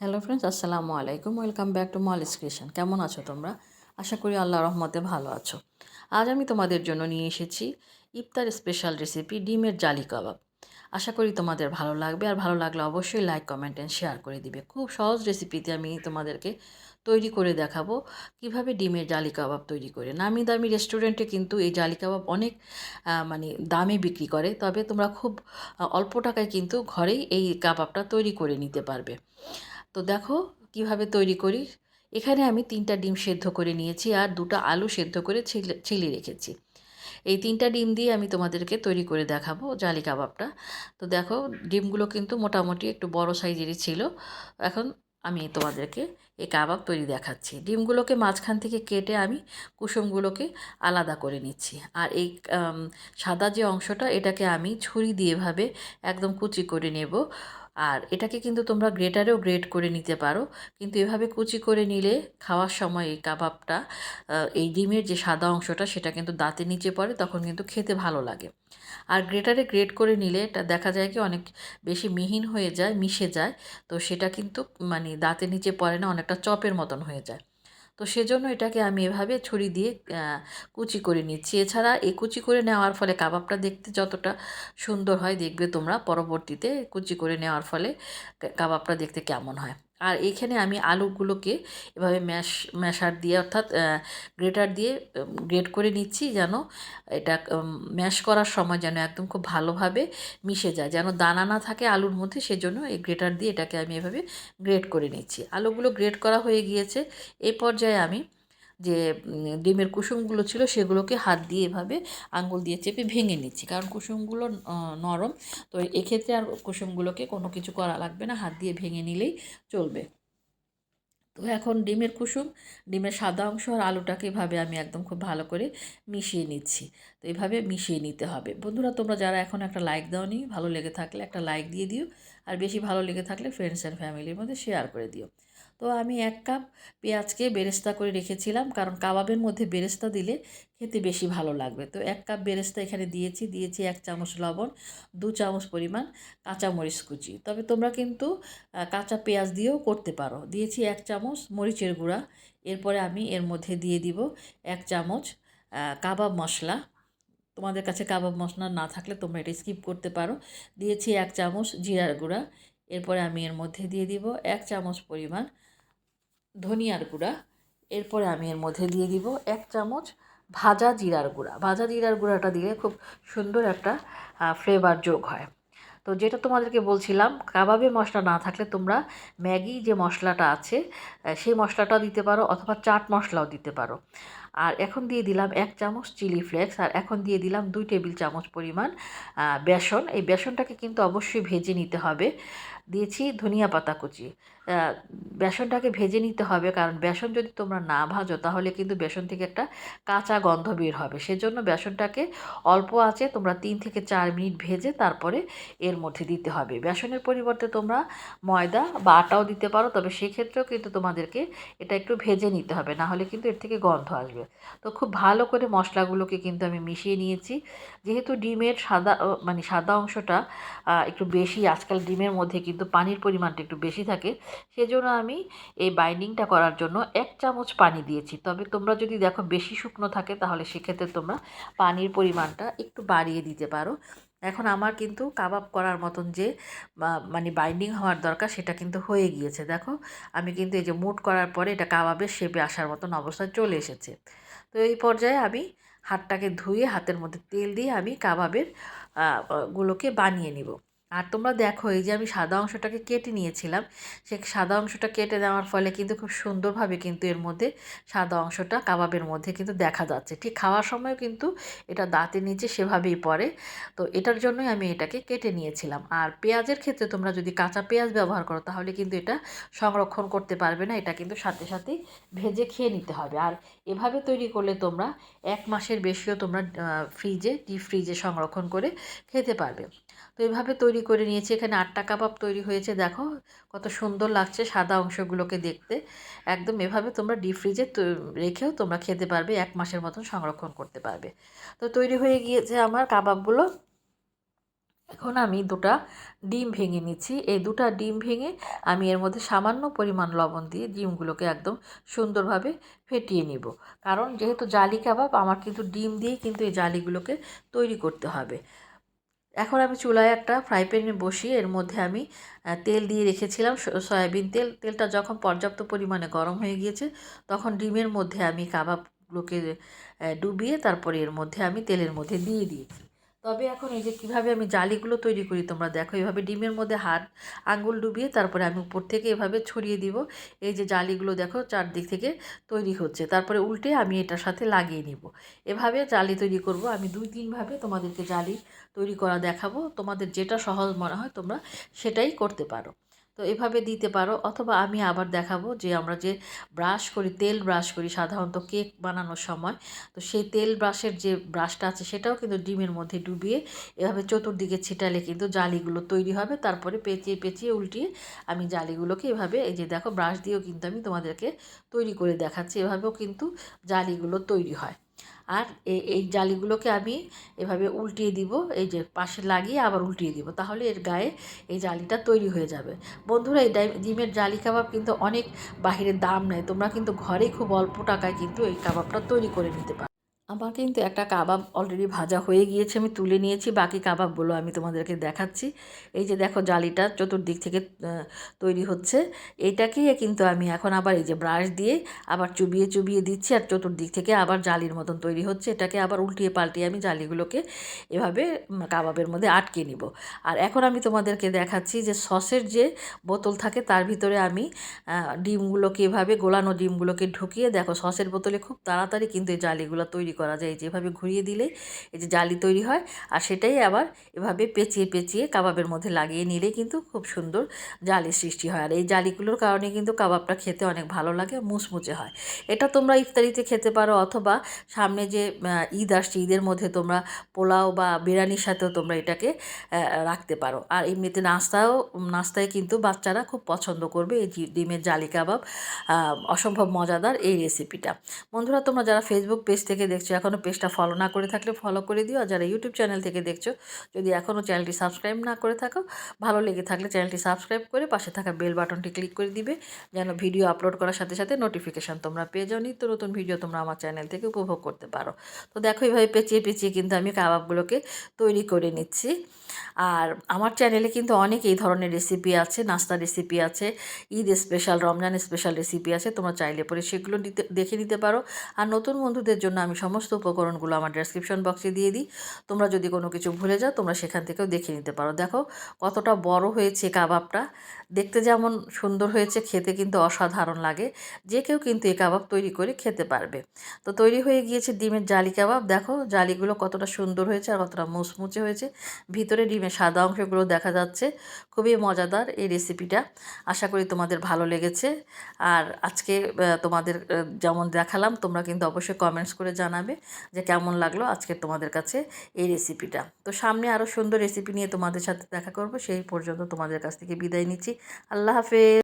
Hello friends আসসালামু আলাইকুম welcome back to Mall Creation কেমন আছো তোমরা? আশা করি আল্লাহ রহমতে ভালো আছো। আজ আমি তোমাদের জন্য নিয়ে এসেছি ইফতার স্পেশাল রেসিপি ডিমের জালি কাবাব। আশা করি তোমাদের ভালো লাগবে। আর ভালো লাগলে অবশ্যই লাইক কমেন্ট অ্যান্ড শেয়ার করে দিবে। খুব সহজ রেসিপিতে আমি তোমাদেরকে তৈরি করে দেখাবো কীভাবে ডিমের জালি কাবাব তৈরি করে। নামি দামি রেস্টুরেন্টে কিন্তু এই জালি কাবাব অনেক মানে দামে বিক্রি করে। তবে তোমরা খুব অল্প টাকায় কিন্তু ঘরেই এই কাবাবটা তৈরি করে নিতে পারবে। তো দেখো কীভাবে তৈরি করি। এখানে আমি তিনটা ডিম সেদ্ধ করে নিয়েছি আর দুটো আলু সেদ্ধ করে ছিলে রেখেছি। এই তিনটা ডিম দিয়ে আমি তোমাদেরকে তৈরি করে দেখাবো জালি কাবাবটা। তো দেখো ডিমগুলো কিন্তু মোটামুটি একটু বড় সাইজেরই ছিল। এখন আমি তোমাদেরকে এই কাবাব তৈরি দেখাচ্ছি। ডিমগুলোকে মাঝখান থেকে কেটে আমি কুসুমগুলোকে আলাদা করে নিচ্ছি। আর এই সাদা যে অংশটা এটাকে আমি ছুরি দিয়ে এভাবে একদম কুচি করে নেব। আর এটাকে কিন্তু তোমরা গ্রেটারেও গ্রেট করে নিতে পারো। কিন্তু এভাবে কুচি করে নিলে খাওয়ার সময় এই কাবাবটা এই ডিমের যে সাদা অংশটা সেটা কিন্তু দাঁতে নিচে পড়ে, তখন কিন্তু খেতে ভালো লাগে। আর গ্রেটারে গ্রেট করে নিলে এটা দেখা যায় কি অনেক বেশি মিহিন হয়ে যায়, মিশে যায়। তো সেটা কিন্তু মানে দাঁতে নিচে পড়ে না, অনেকটা চপের মতন হয়ে যায়। তো সেজন্য এটাকে আমি এভাবে ছুরি দিয়ে কুচি করে নিচ্ছি। এছাড়া এ কুচি করে নেওয়ার ফলে কাবাবটা দেখতে যতটা সুন্দর হয়, দেখবে তোমরা পরবর্তীতে কুচি করে নেওয়ার ফলে কাবাবটা দেখতে কেমন হয়। আর এখানে আমি আলুগুলোকে এভাবে ম্যাশ, ম্যাশার দিয়ে অর্থাৎ গ্রেটার দিয়ে গ্রেট করে নিচ্ছি যেন এটা ম্যাশ করার সময় যেন একদম খুব ভালোভাবে মিশে যায়। যেন দানা না থাকে আলুর মধ্যে, সেজন্য এই গ্রেটার দিয়ে এটাকে আমি এভাবে গ্রেট করে নিচ্ছি। আলুগুলো গ্রেট করা হয়ে গিয়েছে। এই পর্যায়ে আমি যে ডিমের কুসুমগুলো ছিল সেগুলোকে হাত দিয়ে এভাবে আঙ্গুল দিয়ে চেপে ভেঙে নিচ্ছি। কারণ কুসুমগুলো নরম। তো এক্ষেত্রে আর কুসুমগুলোকে কোনো কিছু করা লাগবে না। হাত দিয়ে ভেঙে নিলেই চলবে। তো এখন ডিমের কুসুম, ডিমের সাদা অংশ আর আলুটাকে এভাবে আমি একদম খুব ভালো করে মিশিয়ে নিচ্ছি। তো এভাবে মিশিয়ে নিতে হবে। বন্ধুরা, তোমরা যারা এখন একটা লাইক দাওনি, ভালো লেগে থাকলে একটা লাইক দিয়ে দিও। আর বেশি ভালো লেগে থাকলে ফ্রেন্ডস অ্যান্ড ফ্যামিলির মধ্যে শেয়ার করে দিও। তো আমি এক কাপ পেঁয়াজকে বেরেস্তা করে রেখেছিলাম, কারণ কাবাবের মধ্যে বেরেস্তা দিলে খেতে বেশি ভালো লাগবে। তো এক কাপ বেরেস্তা এখানে দিয়েছি দিয়েছি এক চামচ লবণ, দু চামচ পরিমাণ কাঁচামরিচ কুচি। তবে তোমরা কিন্তু কাঁচা পেঁয়াজ দিয়েও করতে পারো। দিয়েছি এক চামচ মরিচের গুঁড়া, এরপরে আমি এর মধ্যে দিয়ে দিব এক চামচ কাবাব মশলা। তোমাদের কাছে কাবাব মশলা না থাকলে তোমরা এটা স্কিপ করতে পারো। দিয়েছি এক চামচ জিরার গুঁড়া, এরপরে আমি এর মধ্যে দিয়ে দিব এক চামচ পরিমাণ ধনিয়ার গুঁড়া। এরপরে আমি এর মধ্যে দিয়ে দিব এক চামচ ভাজা জিরার গুঁড়া। ভাজা জিরার গুঁড়াটা দিলে খুব সুন্দর একটা ফ্লেভার যোগ হয়। তো যেটা তোমাদেরকে বলছিলাম, কাবাবে মশলা না থাকলে তোমরা ম্যাগি যে মশলাটা আছে সেই মশলাটাও দিতে পারো অথবা চাট মশলাও দিতে পারো। আর এখন দিয়ে দিলাম এক চামচ চিলি ফ্লেক্স, আর এখন দিয়ে দিলাম দুই টেবিল চামচ পরিমাণ বেসন। এই বেসনটাকে কিন্তু অবশ্যই ভেজে নিতে হবে। দিয়েছি ধনিয়া পাতা কুচি। বেসনটাকে ভেজে নিতে হবে। কারণ বেসন যদি তোমরা না ভাজো, তাহলে কিন্তু বেসন থেকে একটা কাঁচা গন্ধ বের হবে। সেজন্য বেসনটাকে অল্প আছে তোমরা তিন থেকে চার মিনিট ভেজে তারপরে এর মধ্যে দিতে হবে। বেসনের পরিবর্তে তোমরা ময়দা বা আটাও দিতে পারো, তবে সেক্ষেত্রেও কিন্তু তোমাদেরকে এটা একটু ভেজে নিতে হবে, না হলে কিন্তু এর থেকে গন্ধ আসবে। তো খুব ভালো করে মশলাগুলোকে কিন্তু আমি মিশিয়ে নিয়েছি। যেহেতু ডিমের সাদা মানে সাদা অংশটা একটু বেশি, আজকাল ডিমের মধ্যে কিন্তু পানির পরিমাণটা একটু বেশি থাকে সেজন্য আমি এই বাইন্ডিংটা করার জন্য এক চামচ পানি দিয়েছি। তবে তোমরা যদি দেখো বেশি শুকনো থাকে, তাহলে সেক্ষেত্রে তোমরা পানির পরিমাণটা একটু বাড়িয়ে দিতে পারো। এখন আমার কিন্তু কাবাব করার মতন যে মানে বাইন্ডিং হওয়ার দরকার, সেটা কিন্তু হয়ে গিয়েছে। দেখো, আমি কিন্তু এই যে মুট করার পরে এটা কাবাবের শেপে আসার মতন অবস্থায় চলে এসেছে। তো এই পর্যায়ে আমি হাতটাকে ধুয়ে, হাতের মধ্যে তেল দিয়ে আমি কাবাবের গুলোকে বানিয়ে নিব। আর তোমরা দেখো, এই যে আমি সাদা অংশটাকে কেটে নিয়েছিলাম, সে সাদা অংশটা কেটে দেওয়ার ফলে কিন্তু খুব সুন্দরভাবে কিন্তু এর মধ্যে সাদা অংশটা কাবাবের মধ্যে কিন্তু দেখা যাচ্ছে। ঠিক খাওয়ার সময়ও কিন্তু এটা দাঁতের নিচে সেভাবেই পড়ে। তো এটার জন্যই আমি এটাকে কেটে নিয়েছিলাম। আর পেঁয়াজের ক্ষেত্রে তোমরা যদি কাঁচা পেঁয়াজ ব্যবহার করো, তাহলে কিন্তু এটা সংরক্ষণ করতে পারবে না, এটা কিন্তু সাথে সাথেই ভেজে খেয়ে নিতে হবে। আর এভাবে তৈরি করলে তোমরা এক মাসের বেশিও তোমরা ফ্রিজে ডিপ ফ্রিজে সংরক্ষণ করে খেতে পারবে। তো এভাবে তৈরি করে নিয়েছি। এখানে আটটা কাবাব তৈরি হয়েছে, দেখো। কত সুন্দর লাগছে সাদা অংশগুলোকে দেখতে। একদম এভাবে তোমরা ডিপ ফ্রিজে রেখেও তোমরা খেতে পারবে, এক মাসের মতন সংরক্ষণ করতে পারবে। তো তৈরি হয়ে গিয়েছে আমার কাবাবগুলো। এখন আমি দুটা ডিম ভেঙে নিচ্ছি। এই দুটা ডিম ভেঙে আমি এর মধ্যে সামান্য পরিমাণ লবণ দিয়ে ডিমগুলোকে একদম সুন্দরভাবে ফেটিয়ে নিব। কারণ যেহেতু জালি কাবাব, আমার কিন্তু ডিম দিয়ে কিন্তু এই জালিগুলোকে তৈরি করতে হবে। এখন আমি চুলায় একটা ফ্রাই প্যানে বসিয়ে এর মধ্যে আমি তেল দিয়ে রেখেছিলাম সয়াবিন তেল। তেলটা যখন পর্যাপ্ত পরিমাণে গরম হয়ে গিয়েছে, তখন ডিমের মধ্যে আমি কাবাবগুলোকে ডুবিয়ে তারপরে এর মধ্যে আমি তেলের মধ্যে দিয়ে দিয়েছি। তবে এখন এই যে কীভাবে আমি জালিগুলো তৈরি করি তোমরা দেখো, এভাবে ডিমের মধ্যে হাত আঙ্গুল ডুবিয়ে তারপরে আমি উপর থেকে এভাবে ছড়িয়ে দিব। এই যে জালিগুলো দেখো চারদিক থেকে তৈরি হচ্ছে, তারপরে উল্টে আমি এটার সাথে লাগিয়ে নিব। এভাবে জালি তৈরি করব, আমি দুই তিনভাবে তোমাদেরকে জালি তৈরি করা দেখাবো, তোমাদের যেটা সহজ মনে হয় তোমরা সেটাই করতে পারো। তো এভাবে দিতে পারো। অথবা আমি আবার দেখাবো যে আমরা যে ব্রাশ করি, তেল ব্রাশ করি সাধারণত কেক বানানোর সময়, তো সেই তেল ব্রাশের যে ব্রাশটা আছে সেটাও কিন্তু ডিমের মধ্যে ডুবিয়ে এভাবে চতুর্দিকে ছিটালে কিন্তু জালিগুলো তৈরি হবে। তারপরে পেঁচিয়ে পেঁচিয়ে, উল্টিয়ে আমি জালিগুলোকে এভাবে, এই যে দেখো ব্রাশ দিয়েও কিন্তু আমি তোমাদেরকে তৈরি করে দেখাচ্ছি। এভাবেও কিন্তু জালিগুলো তৈরি হয়। আর এই জালিগুলোকে আমি এভাবে উল্টিয়ে দিব, এই যে পাশে লাগিয়ে আবার উল্টিয়ে দিব, তাহলে এর গায়ে এই জালিটা তৈরি হয়ে যাবে। বন্ধুরা, এই ডিমের জালি কাবাব কিন্তু অনেক বাহিরের দাম নেয়, তোমরা কিন্তু ঘরে খুব অল্প টাকায় কিন্তু এই কাবাবটা তৈরি করে নিতে পারো। আমার কিন্তু একটা কাবাব অলরেডি ভাজা হয়ে গিয়েছে, আমি তুলে নিয়েছি, বাকি কাবাবগুলো আমি তোমাদেরকে দেখাচ্ছি। এই যে দেখো জালিটা চতুর্দিক থেকে তৈরি হচ্ছে। এইটাকেই কিন্তু আমি এখন আবার এই যে ব্রাশ দিয়ে আবার চুবিয়ে চুবিয়ে দিচ্ছি আর চতুর্দিক থেকে আবার জালির মতন তৈরি হচ্ছে। এটাকে আবার উল্টিয়ে পাল্টিয়ে আমি জালিগুলোকে এভাবে কাবাবের মধ্যে আটকে নিব। আর এখন আমি তোমাদেরকে দেখাচ্ছি যে সসের যে বোতল থাকে, তার ভিতরে আমি ডিমগুলোকে এভাবে গোলানো ডিমগুলোকে ঢুকিয়ে, দেখো সসের বোতলে খুব তাড়াতাড়ি কিন্তু এই জালিগুলো তৈরি করা যায়। যেভাবে ঘুরিয়ে দিলে এই যে জালি তৈরি হয় আর সেটাই আবার এভাবে পেঁচিয়ে পেঁচিয়ে কাবাবের মধ্যে লাগিয়ে নিলে কিন্তু খুব সুন্দর জালি সৃষ্টি হয়। আর এই জালিগুলোর কারণে কিন্তু কাবাবটা খেতে অনেক ভালো লাগে মুচমুচে হয়। এটা তোমরা ইফতারিতে খেতে পারো অথবা সামনে যে ঈদ আসছে, ঈদের মধ্যে তোমরা পোলাও বা বিরিয়ানির সাথেও তোমরা এটাকে রাখতে পারো। আর এমনিতে নাস্তাও, নাস্তায় কিন্তু বাচ্চারা খুব পছন্দ করবে এই ডিমের জালি কাবাব। অসম্ভব মজাদার এই রেসিপিটা বন্ধুরা, তোমরা যারা ফেসবুক পেজ থেকে দেখছ এখনও পেজটা ফলো না করে থাকলে ফলো করে দিও। আর যারা ইউটিউব চ্যানেল থেকে দেখছ, যদি এখনও চ্যানেলটি সাবস্ক্রাইব না করে থাকো, ভালো লেগে থাকলে চ্যানেলটি সাবস্ক্রাইব করে পাশে থাকা বেল বাটনটি ক্লিক করে দিবে, যেন ভিডিও আপলোড করার সাথে সাথে নোটিফিকেশান তোমরা পেয়ে যাও। নিত্য নতুন ভিডিও তোমরা আমার চ্যানেল থেকে উপভোগ করতে পারো। তো দেখো এইভাবে পেঁচিয়ে পেঁচিয়ে কিন্তু আমি কাবাবগুলোকে তৈরি করে নিচ্ছি। আর আমার চ্যানেলে কিন্তু অনেক এই ধরনের রেসিপি আছে, নাস্তা রেসিপি আছে, Eid special Ramzan special recipe আছে, তোমরা চাইলে পরে সেগুলো নিতে, দেখে নিতে পারো। আর নতুন বন্ধুদের জন্য আমি সমস্ত উপকরণগুলো আমার ডেসক্রিপশন বক্সে দিয়ে দিই। তোমরা যদি কোনো কিছু ভুলে যাও, তোমরা সেখান থেকেও দেখে নিতে পারো। দেখো কতটা বড় হয়েছে কাবাবটা। দেখতে যেমন সুন্দর হয়েছে, খেতে কিন্তু অসাধারণ লাগে। যে কেউ কিন্তু এই কাবাব তৈরি করে খেতে পারবে। তো তৈরি হয়ে গিয়েছে ডিমের জালি কাবাব। দেখো জালিগুলো কতটা সুন্দর হয়েছে আর কতটা মুচমুচে হয়েছে। ভিতরে ডিমের সাদা অংশগুলো দেখা যাচ্ছে। খুবই মজাদার এই রেসিপিটা। আশা করি তোমাদের ভালো লেগেছে। আর আজকে তোমাদের যেমন দেখালাম, তোমরা কিন্তু অবশ্যই কমেন্টস করে জানাবে যে কেমন লাগল আজকে তোমাদের কাছে এই রেসিপিটা। তো সামনে আরও সুন্দর রেসিপি নিয়ে তোমাদের সাথে দেখা করব। সেই পর্যন্ত তোমাদের কাছ থেকে বিদায় নিচ্ছি। আল্লাহ হাফেজ।